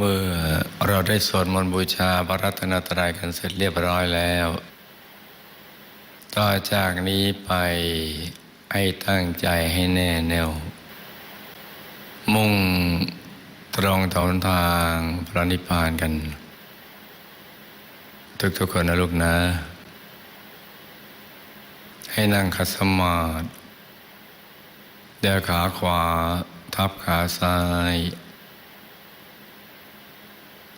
เมื่อเราได้สวดมนต์บูชาพระรัตนตรัยกันเสร็จเรียบร้อยแล้ว ต่อจากนี้ไปให้ตั้งใจให้แน่แน่ว มุ่งตรงต่อทางพระนิพพานกัน ทุกๆคนนะลูกนะ ให้นั่งคัสมาธิเดี๋ยวขาขวา ทับขาซ้าย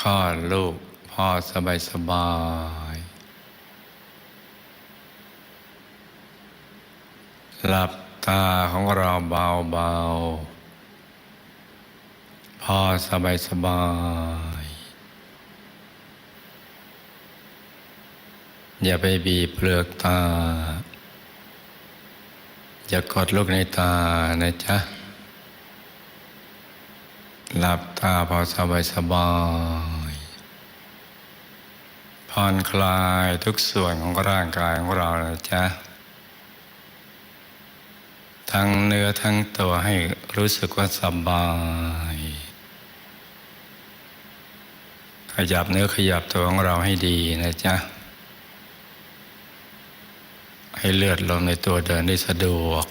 คลอดลูกพ่อสบายสบายๆหลับตาของเราเบาๆพอสบายสบายๆอย่าไปบีบเปลือกตา อย่ากดลูกในตานะจ๊ะ หลับตาพอสบายสบายผ่อนคลายทุกส่วนของร่างกายของเรานะจ๊ะ ทั้งเนื้อทั้งตัวให้รู้สึกว่าสบาย ขยับเนื้อขยับตัวของเราให้ดีนะจ๊ะ ให้เลือดลมในตัวเดินได้สะดวก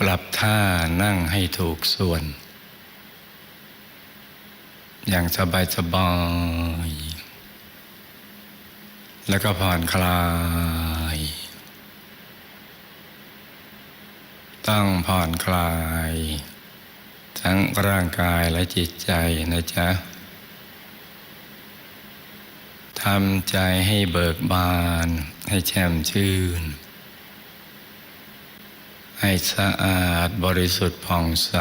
ปรับท่านั่งให้ถูกส่วน อย่างสบายสบายแล้วก็ผ่อนคลาย ต้องผ่อนคลาย ทั้งร่างกายและจิตใจนะจ๊ะทำใจให้เบิกบาน ให้แช่มชื่น ให้สะอาดบริสุทธิ์ผ่องใส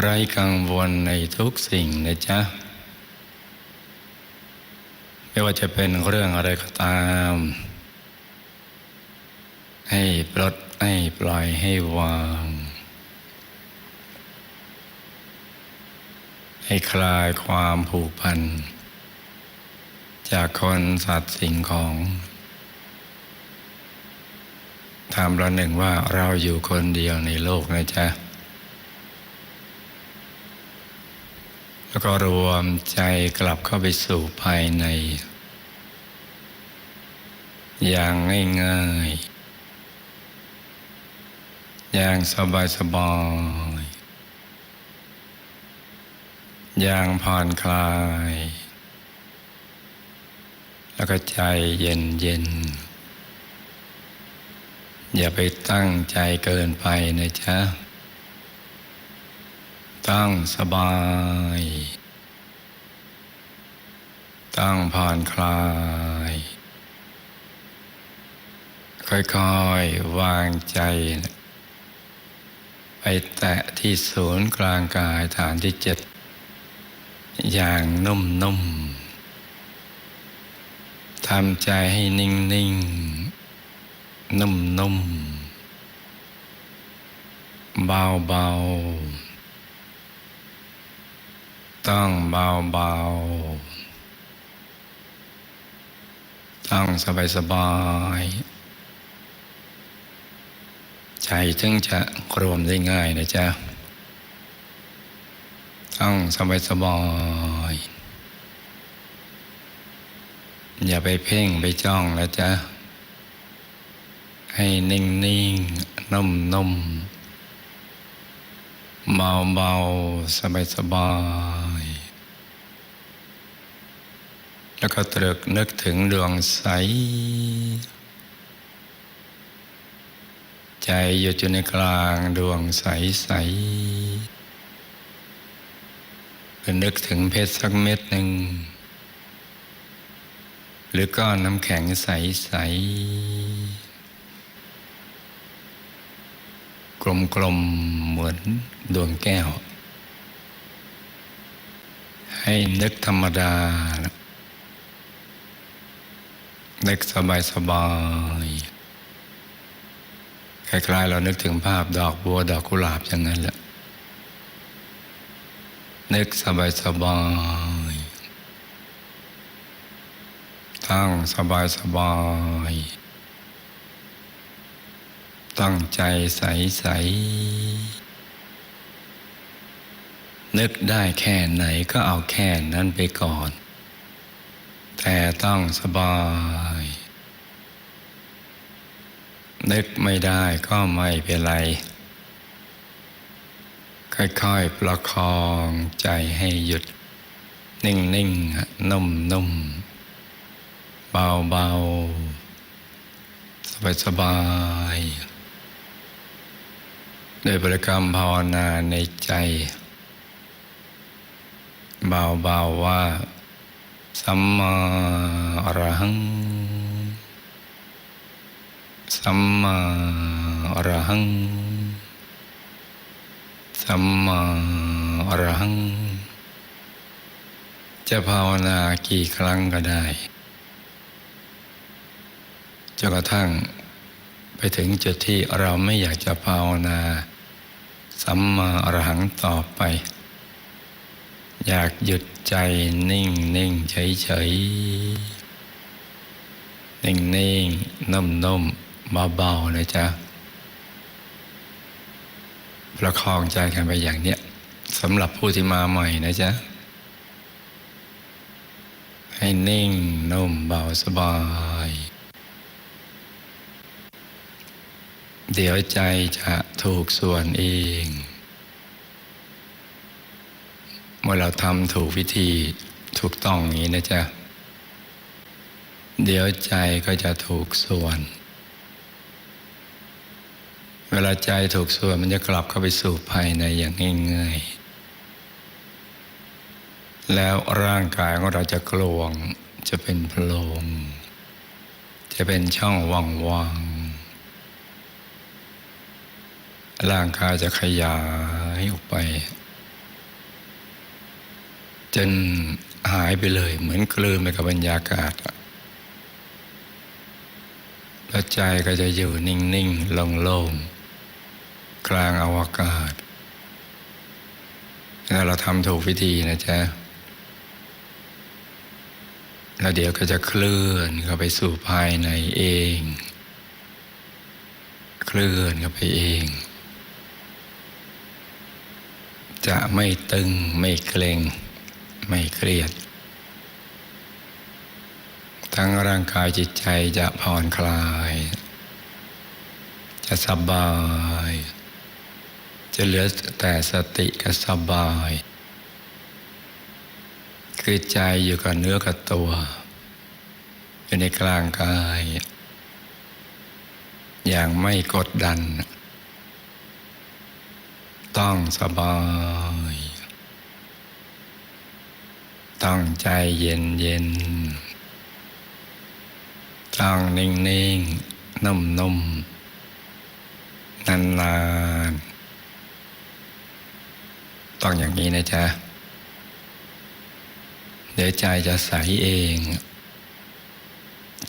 ไร้กังวลในทุกสิ่งนะจ๊ะ ไม่ว่าจะเป็นเรื่องอะไรก็ตาม ให้ปลดให้ปล่อยให้วาง ให้คลายความผูกพัน จากคนสัตว์สิ่งของ ทำเราหนึ่งว่าเราอยู่คนเดียวในโลกนะจ๊ะ แล้วก็รวมใจกลับเข้าไปสู่ภายใน อย่างง่ายๆ อย่างสบายๆอย่างผ่อนคลาย แล้วก็ใจเย็นเย็นๆ อย่าไปตั้งใจเกินไปนะจ๊ะ ตั้งสบาย ตั้งผ่อนคลาย ค่อยๆ วางใจ ไปแตะที่ศูนย์กลางกายฐานที่เจ็ด อย่างนุ่มๆทำใจให้นิ่ง ๆ นุ่มๆ เบาๆต้องเบาๆต้องสบายๆ ใจถึงจะรวมได้ง่ายนะจ๊ะต้องสบายสบายๆ อย่าไปเพ่งไปจ้องนะจ๊ะ ให้นิ่งนิ่งนุ่มนุ่มเบาเบาสบายสบายๆแล้วก็ตรึกนึกถึงดวงใส ใจอยู่จุในกลางดวงใสใสก็นึกถึงเพชรสักเม็ดหนึ่ง หรือก้อนน้ำแข็งใสใส กลมๆ เหมือนดวงแก้ว ให้นึกธรรมดา นึกสบายสบายๆคล้ายๆเรานึกถึงภาพดอกบัวดอกกุหลาบอย่างนั้นแหละ นึกสบายสบายๆตั้งสบายสบายๆ ตั้งใจใสใสนึกได้แค่ไหนก็เอาแค่นั้นไปก่อน แต่ต้องสบาย นึกไม่ได้ก็ไม่เป็นไร ค่อยๆประคองใจให้หยุด นิ่งๆ นุ่มๆ เบาๆ สบายๆ โดยบริกรรมภาวนาในใจ เบาๆว่า สัมมาอรหัง สัมมาอรหัง สัมมาอรหัง จะภาวนากี่ครั้งก็ได้จนกระทั่งไปถึงจุดที่เราไม่อยากจะภาวนา สัมมาอรหังต่อไป อยากหยุดใจนิ่งนิ่งเฉยเฉยนิ่งนิ่งนุ่มนุ่มเบาๆนะจ๊ะประคองใจกันไปอย่างเนี้ยสำหรับผู้ที่มาใหม่นะจ๊ะ ให้นิ่งนุ่มเบาสบาย เดี๋ยวใจจะถูกส่วนเอง เมื่อเราทำถูกวิธีถูกต้องอย่างนี้นะจ๊ะ เดี๋ยวใจก็จะถูกส่วน เวลาใจถูกส่วนมันจะกลับเข้าไปสู่ภายในอย่างง่ายๆ แล้วร่างกายของเราจะกลวง จะเป็นโพรงจะเป็นช่องว่างๆ ร่างกายจะขยายออกไป จนหายไปเลย เหมือนกลืนไปกับบรรยากาศแล้วใจก็จะอยู่นิ่งๆโล่งๆกลางอวกาศถ้าเราทำถูกวิธีนะจ๊ะแล้วเดี๋ยวก็จะเคลื่อนเข้าไปสู่ภายในเอง เคลื่อนเข้าไปเอง จะไม่ตึงไม่เกร็งไม่เครียด ทั้งร่างกายจิตใจจะผ่อนคลาย จะสบาย จะเหลือแต่สติกับสบาย คือใจอยู่กับเนื้อกับตัว อยู่ในกลางกาย อย่างไม่กดดัน ต้องสบายต้องใจเย็นเย็นต้องนิ่งนิ่งนุ่มนุ่มนานนานต้องอย่างนี้นะจ๊ะ เดี๋ยวใจจะใสเอง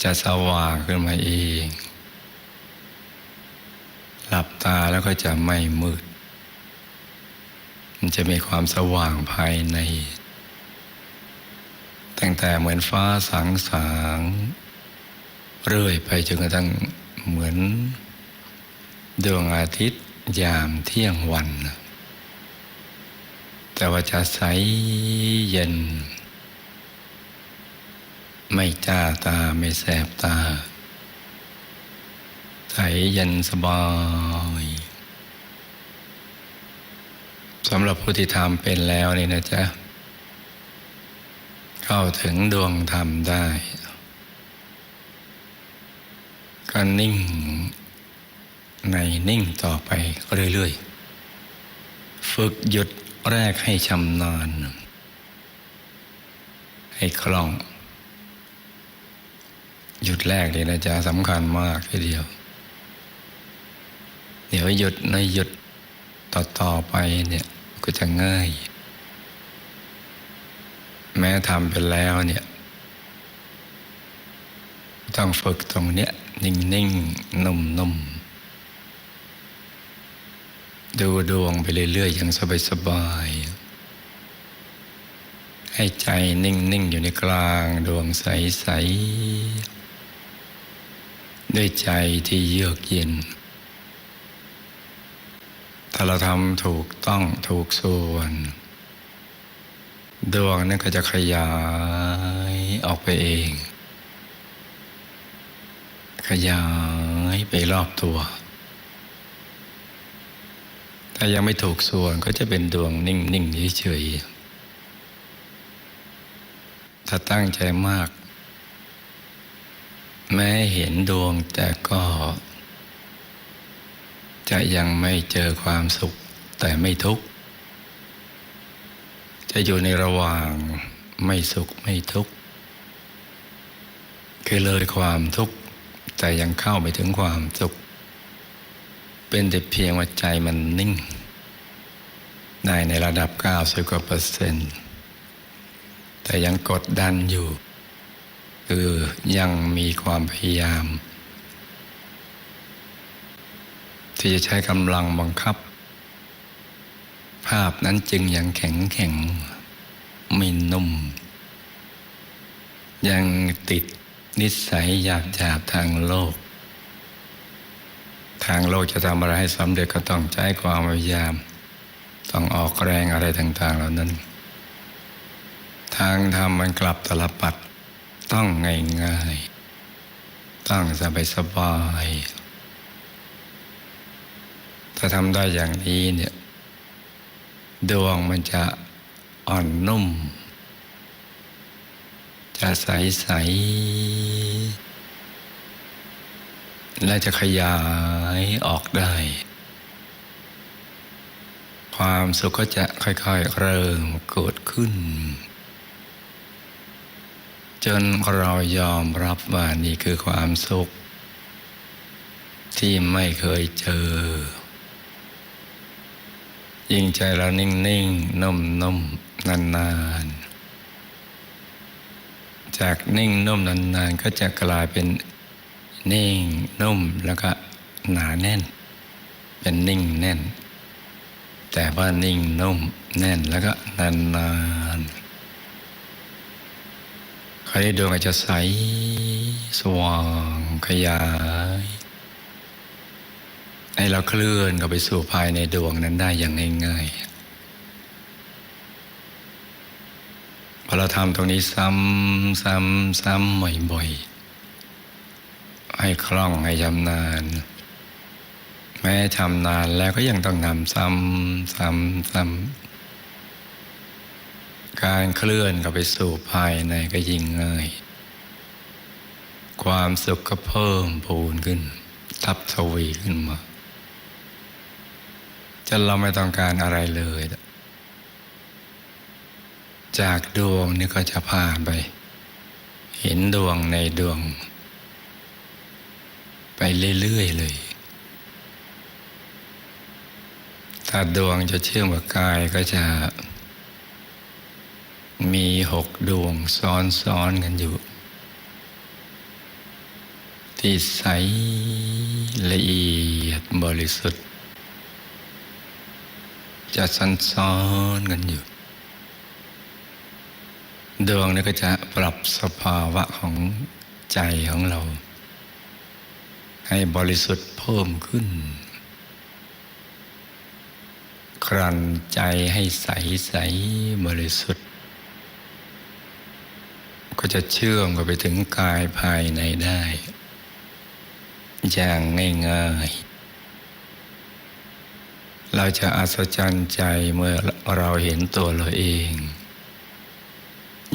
จะสว่างขึ้นมาเอง หลับตาแล้วก็จะไม่มืด มันจะมีความสว่างภายใน ตั้งแต่เหมือนฟ้าสางสางเรื่อยไปจนกระทั่งเหมือน ดวงอาทิตย์ยามเที่ยงวัน แต่ว่าจะใสเย็น ไม่จ้าตาไม่แสบตา ใสเย็นสบาย สำหรับผู้ที่ทำเป็นแล้วนี่นะจ๊ะ เข้าถึงดวงธรรมได้ก็นิ่งในนิ่งต่อไปเรื่อยๆ ฝึกหยุดแรกให้ชำนาญ ให้คล่อง หยุดแรกเลยนะจ๊ะสำคัญมากทีเดียว เดี๋ยวหยุดในหยุดต่อต่อๆไปเนี่ย ก็จะง่าย แม้ทำไปแล้วเนี่ยต้องฝึกตรงเนี้ยนิ่งๆนุ่มๆดูดวงไปเรื่อยๆอย่างสบายๆให้ใจนิ่งๆอยู่ในกลางดวงใสๆด้วยใจที่เยือกเย็น ถ้าเราทำถูกต้องถูกส่วน ดวงนั้นก็จะขยายออกไปเอง ขยายไปรอบตัว ถ้ายังไม่ถูกส่วนก็จะเป็นดวงนิ่งๆเฉยๆถ้าตั้งใจมาก แม้เห็นดวงแต่ก็ จะยังไม่เจอความสุขแต่ไม่ทุกข์ จะอยู่ในระหว่างไม่สุขไม่ทุกข์คือเลยความทุกข์แต่ยังเข้าไปถึงความสุข เป็นแต่เพียงว่าใจมันนิ่ง ได้ในระดับ 90กว่าเปอร์เซ็นต์แต่ยังกดดันอยู่ คือยังมีความพยายาม ที่จะใช้กำลังบังคับ ภาพนั้นจึงยังแข็งแข็งไม่นุ่ม ยังติดนิสัยหยาบหยาบทางโลก ทางโลกจะทำอะไรให้สำเร็จก็ต้องใช้ความพยายาม ต้องออกแรงอะไรต่างๆเหล่านั้น ทางธรรมมันกลับตลปัดต้องง่ายๆ ต้องสบายสบาย ถ้าทำได้อย่างนี้เนี่ยดวงมันจะอ่อนนุ่ม จะใสใสๆและจะขยายออกได้ ความสุขก็จะค่อยๆ เริ่มเกิดขึ้น จนเรายอมรับว่านี่คือความสุข ที่ไม่เคยเจอ ยิ่งใจเรานิ่งๆนุ่มๆนานๆจากนิ่งนุ่มนานๆก็จะกลายเป็นนิ่งนุ่มแล้วก็หนาแน่น เป็นนิ่งแน่น แต่ว่านิ่งนุ่มแน่นแล้วก็นานๆคราวนี้ดวงอาจจะใสสว่างขยาย ให้เราเคลื่อนเข้าไปสู่ภายในดวงนั้นได้อย่างง่ายๆพอเราทำตรงนี้ซ้ำซ้ำซ้ำบ่อยๆ ให้คล่องให้ชำนาญ แม้ชำนาญแล้วก็ยังต้องทำซ้ำซ้ำซ้ำการเคลื่อนเข้าไปสู่ภายในก็ยิ่งง่ายความสุขก็เพิ่มพูนขึ้น ทับทวีขึ้นมา จนเราไม่ต้องการอะไรเลย จากดวงนี่ก็จะผ่านไป เห็นดวงในดวง ไปเรื่อยๆเลย ถ้าดวงจะเชื่อมกับกายก็จะ มีหกดวงซ้อนๆกันอยู่ ที่ใสละเอียดบริสุทธิ์ จะซ้อนซ้อนกันอยู่ดวงนี้ก็จะปรับสภาวะของใจของเรา ให้บริสุทธิ์เพิ่มขึ้น ครันใจให้ใสใสบริสุทธิ์ ก็จะเชื่อมกันไปถึงกายภายในได้ อย่างง่ายๆ เราจะอัศจรรย์ใจเมื่อเราเห็นตัวเราเอง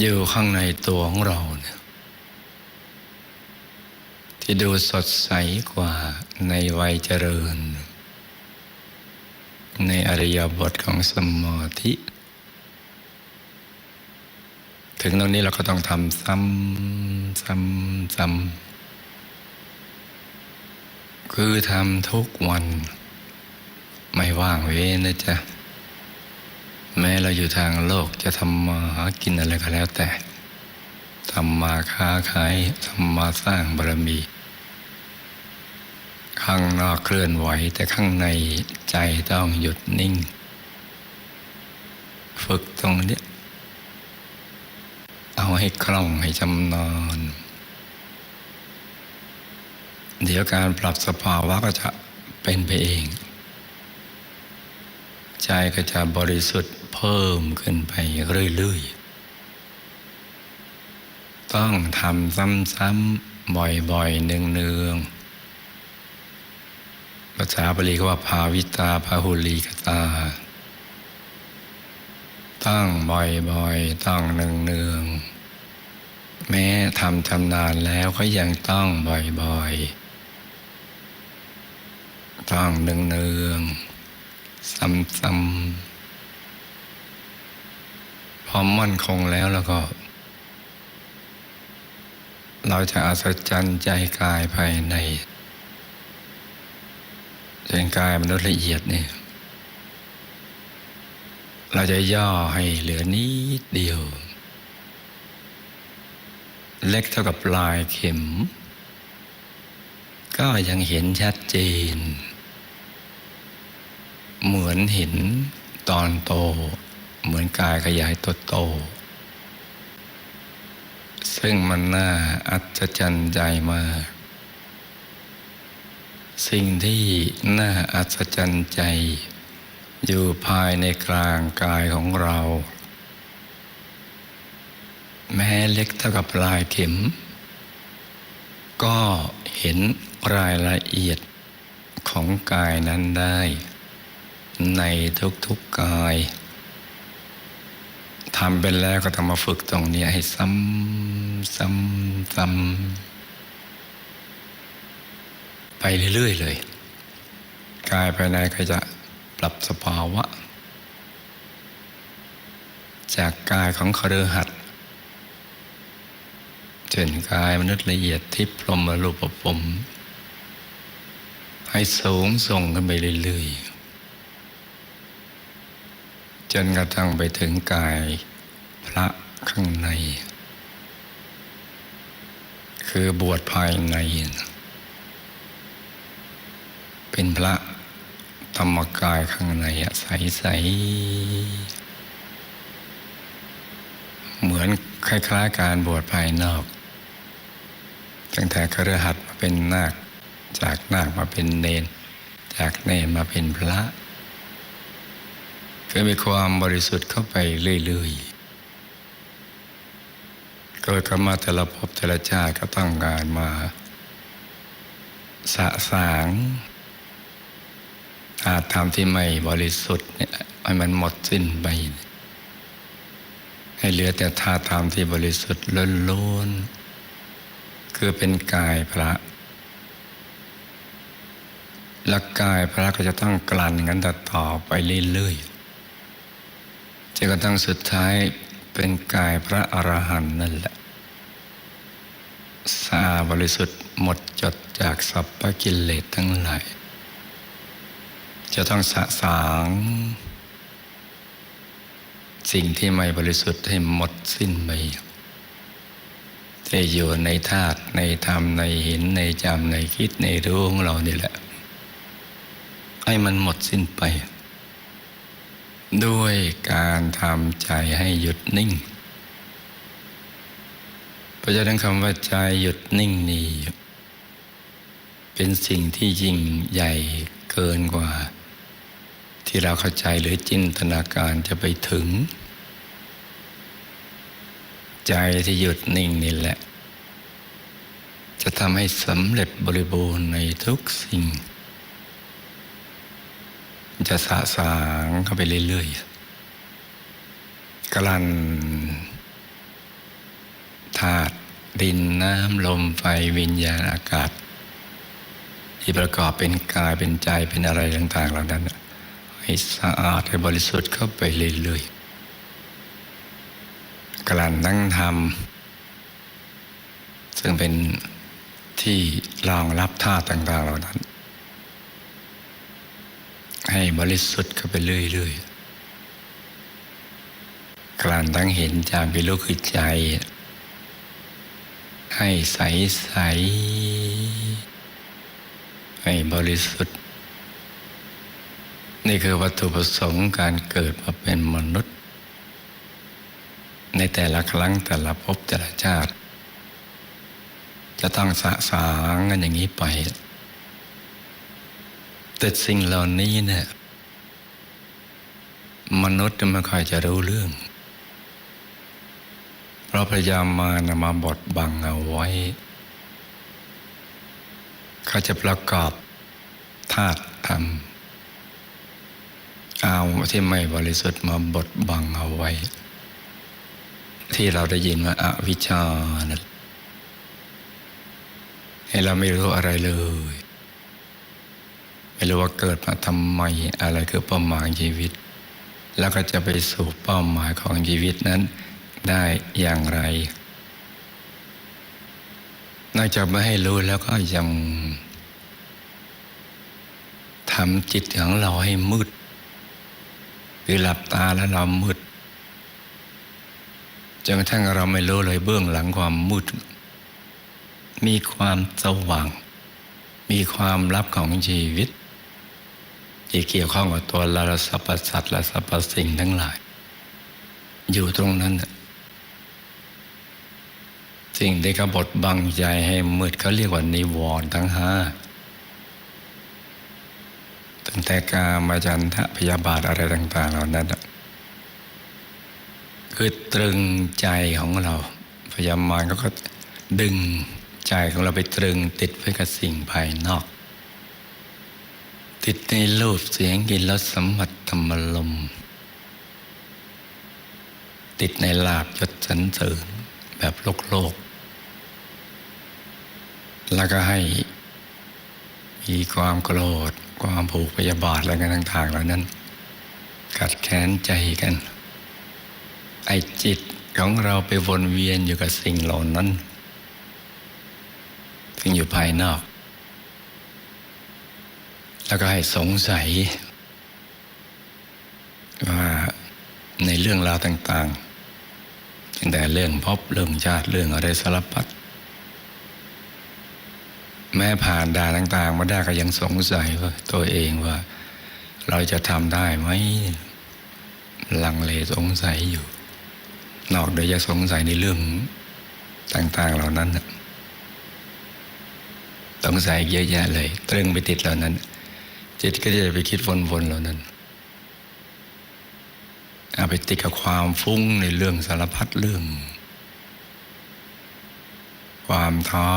อยู่ข้างในตัวของเราเนี่ยที่ดูสดใสกว่าในวัยเจริญ ในอริยบทของสมาธิ ถึงตรงนี้เราก็ต้องทำซ้ำซ้ำซ้ำคือทำทุกวัน ไม่ว่างเว้นนะจ๊ะ แม้เราอยู่ทางโลกจะทำมาหากินอะไรก็แล้วแต่ทำมาค้าขายทำมาสร้างบารมี ข้างนอกเคลื่อนไหวแต่ข้างในใจต้องหยุดนิ่ง ฝึกตรงนี้ เอาให้คล่องให้จำนอน เดี๋ยวการปรับสภาวะก็จะเป็นไปเอง ใจก็จะบริสุทธิ์เพิ่มขึ้นไปเรื่อยๆ ต้องทำซ้ำๆ บ่อยๆ เนืองๆ ภาษาบาลีก็ว่าภาวิตาพาหุลีกตา ต้องบ่อยๆ ต้องเนืองๆ แม้ทำชำนาญแล้วก็ยังต้องบ่อยๆ ต้องเนืองๆ ซ้ำๆพอมั่นคงแล้วแล้วก็ เราจะอัศจรรย์ใจกายภายในใจกายมนุษย์ละเอียดเนี่ย เราจะย่อให้เหลือนิดเดียว เล็กเท่ากับปลายเข็ม ก็ยังเห็นชัดเจน อนเห็นตอนโต เหมือนกายขยายตัวโต ซึ่งมันน่าอัศจรรย์ใจมาก สิ่งที่น่าอัศจรรย์ใจ อยู่ภายในกลางกายของเรา แม้เล็กเท่ากับลายเข็ม ก็เห็นรายละเอียดของกายนั้นได้ ในทุกๆกายทำเป็นแล้วก็ต้องมาฝึกตรงนี้ให้ซ้ำซ้ำซ้ำไปเรื่อยๆเลย กายภายในก็จะปรับสภาวะ จากกายของคฤหัสถ์เช่นกายมนุษย์ละเอียดที่พรมรูปภพให้สูงส่งขึ้นไปเรื่อยๆ จนกระทั่งไปถึงกายพระข้างใน คือบวชภายใน เป็นพระธรรมกายข้างในใสๆเหมือนคล้ายๆการบวชภายนอก ตั้งแต่คฤหัสถ์มาเป็นนาค จากนาคมาเป็นเนน จากเนนมาเป็นพระ ก็มีความบริสุทธิ์เข้าไปเรื่อยๆเกิดขึ้นมาแต่ละภพแต่ละชาติก็ต้องการมาสะสางอาธรรมที่ไม่บริสุทธิ์เนี่ยให้มันหมดสิ้นไปให้เหลือแต่ธาตุธรรมที่บริสุทธิ์ล้วนๆคือเป็นกายพระและกายพระก็จะต้องกลั่นกันต่อไปเรื่อยๆ จนกระทั่งสุดท้ายเป็นกายพระอรหันต์นั่นแหละสะอาดบริสุทธิ์หมดจดจากสัพพกิเลสทั้งหลาย จะต้องสะสาง สิ่งที่ไม่บริสุทธิ์ให้หมดสิ้นไปที่อยู่ในธาตุในธรรมในเห็นในจำในคิดในรู้ของเรานี่แหละ ให้มันหมดสิ้นไป ด้วยการทำใจให้หยุดนิ่ง เพราะฉะนั้นคำว่าใจหยุดนิ่งนี่เป็นสิ่งที่ยิ่งใหญ่เกินกว่า ที่เราเข้าใจหรือจินตนาการจะไปถึง ใจที่หยุดนิ่งนี่แหละ จะทำให้สำเร็จบริบูรณ์ในทุกสิ่ง จะสะสางเข้าไปเรื่อยๆกลั่นธาตุดินน้ำลมไฟวิญญาณอากาศ ที่ประกอบเป็นกายเป็นใจเป็นอะไรต่างๆเหล่านั้น ให้สะอาดให้บริสุทธิ์เข้าไปเรื่อยๆกลั่นนั่งทำซึ่งเป็นที่รองรับธาตุต่างๆเหล่านั้น บริสุทธิ์เข้าไปเรื่อยๆกลั่นทั้งเห็นจามไปรู้คือใจ ให้ใสใสๆให้บริสุทธิ์ นี่คือวัตถุประสงค์การเกิดมาเป็นมนุษย์ ในแต่ละครั้งแต่ละภพแต่ละชาติ จะต้องสะสางกันอย่างนี้ไปแต่สิ่งเหล่านี้เนี่ย มนุษย์ไม่ค่อยจะรู้เรื่อง เพราะพยายามมานมาบดบังเอาไว้เขาจะประกอบธาตุธรรมเอาที่ไม่บริสุทธิ์มาบดบังเอาไว้ ที่เราได้ยินว่าอาวิชชานะให้เราไม่รู้อะไรเลยไม่รู้ว่าเกิดมาทำไมอะไรคือป้าหมายชีวิต แล้วก็จะไปสู่เป้าหมายของชีวิตนั้นได้อย่างไร นอกจากไม่ให้รู้แล้วก็ยังทำจิตของเราให้มืด คือหลับตาแล้วเรามืดจนกระทั่งเราไม่รู้เลยเบื้องหลังความมืด มีความสว่าง มีความลับของชีวิต ที่เกี่ยวข้องกับตัวเราและสรรพสัตว์และสรรพสิ่งทั้งหลาย อยู่ตรงนั้น สิ่งที่กบฏบังใจให้มืดเขาเรียกว่านิวรณ์ทั้งห้าตั้งแต่กามาจันทะพยาบาทอะไรต่าง ๆ เหล่านั้นคือตรึงใจของเรา พยามารเขาก็ดึงใจของเราไปตรึงติดไว้กับสิ่งภายนอก ติดในรูปเสียงกลินรสสัมผัสธรรมลม ติดในลาบยศสรรเสริญแบบโลกโลก แล้วก็ให้มีความโกรธ ความผูกพยาบาทอะไรกันต่างๆเหล่านั้น กัดแค้นใจกัน ไอจิตของเราไปวนเวียนอยู่กับสิ่งเหล่านั้นซึ่งอยู่ภายนอก แล้วก็ให้สงสัย ว่าในเรื่องราวต่างๆตั้งแต่เรื่องพบเรื่องชาติเรื่องอะไรสารพัดแม้ผ่านด่านต่าง ๆ มาได้ก็ยังสงสัยว่าตัวเองว่า เราจะทำได้ไหมลังเลสงสัยอยู่ นอกโดยจะสงสัยในเรื่องต่าง ๆ เหล่านั้นสงสัยเยอะแยะเลย ตรึงไปติดเหล่านั้น จิตก็จะไปคิดวนๆเหล่านั้นเอาไปติดกับความฟุ้งในเรื่องสารพัดเรื่อง ความท้อ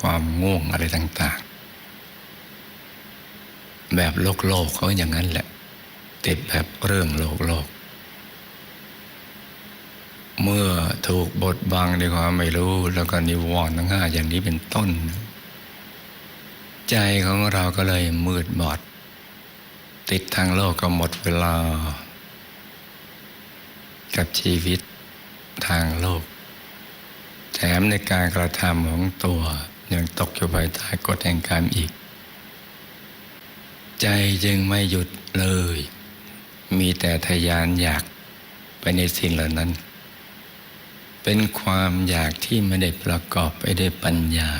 ความง่วงอะไรต่าง ๆ แบบโลกโลกเขาอย่างนั้นแหละ ติดแบบเรื่องโลกโลก เมื่อถูกบดบังด้วยความไม่รู้ แล้วก็นิวรณ์ทั้งห้าอย่างนี้เป็นต้น ใจของเราก็เลยมืดบอด ติดทางโลกก็หมดเวลา กับชีวิตทางโลก แถมในการกระทำของตัวยังตกอยู่ภายใต้กฎแห่งกรรมอีก ใจจึงไม่หยุดเลย มีแต่ทยานอยากไปในสิ่งเหล่านั้น เป็นความอยากที่ไม่ได้ประกอบไปด้วยปัญญา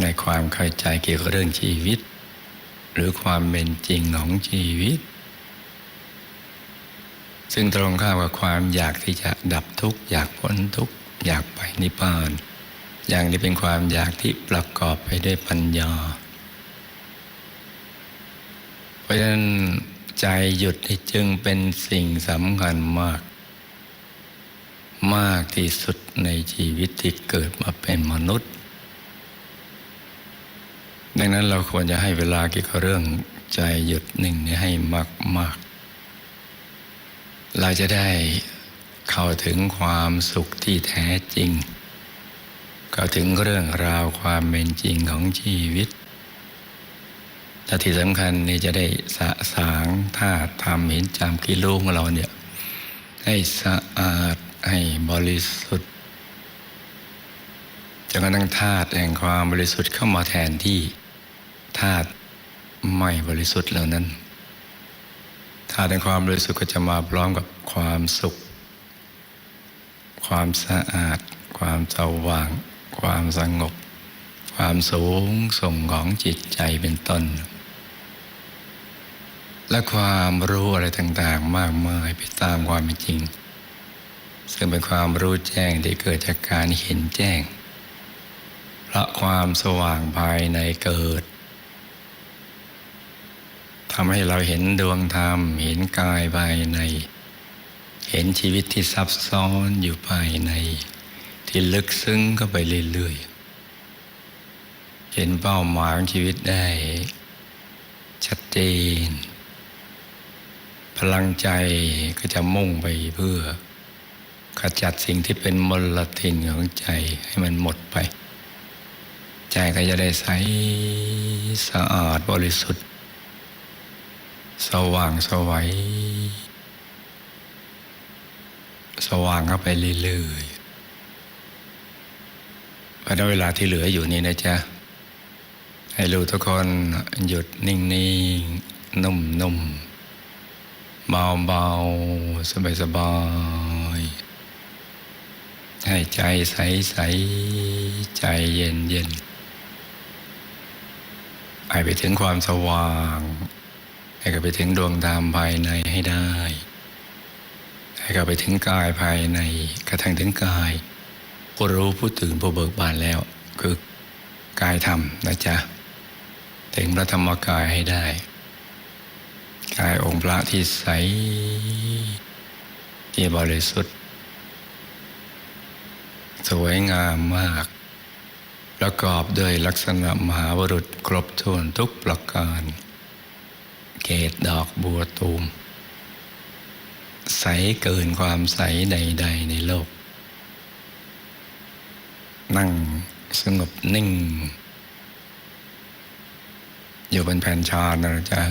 ในความเข้าใจเกี่ยวกับเรื่องชีวิต หรือความเป็นจริงของชีวิต ซึ่งตรงข้ามกับความอยากที่จะดับทุกข์อยากพ้นทุกข์อยากไปนิพพาน อย่างนี้เป็นความอยากที่ประกอบไปด้วยปัญญา เพราะฉะนั้นใจหยุดนี่จึงเป็นสิ่งสำคัญมาก มากที่สุดในชีวิตที่เกิดมาเป็นมนุษย์ ดังนั้นเราควรจะให้เวลาเกี่ยวกับเรื่องใจหยุดนิ่งนี้ให้มากมาก ๆ เราจะได้เข้าถึงความสุขที่แท้จริง เข้าถึงเรื่องราวความเป็นจริงของชีวิตและที่สำคัญนี่จะได้สะสางธาตุธรรมเห็นจำกิโลของเราเนี่ยให้สะอาดให้บริสุทธิ์จนกระทั่งธาตุแห่งความบริสุทธิ์เข้ามาแทนที่ ธาตุไม่บริสุทธิ์เหล่านั้นธาตุแห่งความบริสุทธิ์ก็จะมาพร้อมกับความสุข ความสะอาด ความสว่าง ความสงบ ความสูงส่งของจิตใจเป็นต้น และความรู้อะไรต่างๆ มากมายไปตามความเป็นจริง ซึ่งเป็นความรู้แจ้งที่เกิดจากการเห็นแจ้ง เพราะความสว่างภายในเกิด ทำให้เราเห็นดวงธรรม เห็นกายภายใน เห็นชีวิตที่ซับซ้อนอยู่ภายใน ที่ลึกซึ้งเข้าไปเรื่อยๆ เห็นเป้าหมายของชีวิตได้ ชัดเจน พลังใจก็จะมุ่งไปเพื่อขจัดสิ่งที่เป็นมลทินของใจให้มันหมดไป ใจก็จะได้ใสสะอาดบริสุทธิ์ สว่างสวัยสว่างเข้าไปเรื่อยๆเพราะเวลาที่เหลืออยู่นี่นะจ๊ะ ให้รู้ทุกคนหยุดนิ่งๆ นุ่มๆ เบาๆ สบายๆ ให้ใจใสๆ ใจเย็นๆ ให้ไปถึงความสว่าง ให้กับไปถึงดวงธรรมภายในให้ได้ ให้กับไปถึงกายภายในกระทั่งถึงกายผู้รู้ผู้ตื่นผู้เบิกบานแล้ว คือกายธรรมนะจ๊ะ ถึงพระธรรมกายให้ได้ กายองค์พระที่ใสที่บริสุทธิ์ สวยงามมาก ประกอบด้วยลักษณะมหาบุรุษครบถ้วนทุกประการ เกตดอกบัวตูม ใสเกินความใสใด ๆ ในโลก นั่งสงบนิ่ง อยู่บนแผ่นชาญนะจ๊ะ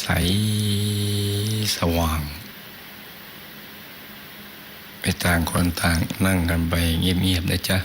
ใสสว่าง ไปต่างคนต่างนั่งกันไปเงียบๆนะจ๊ะ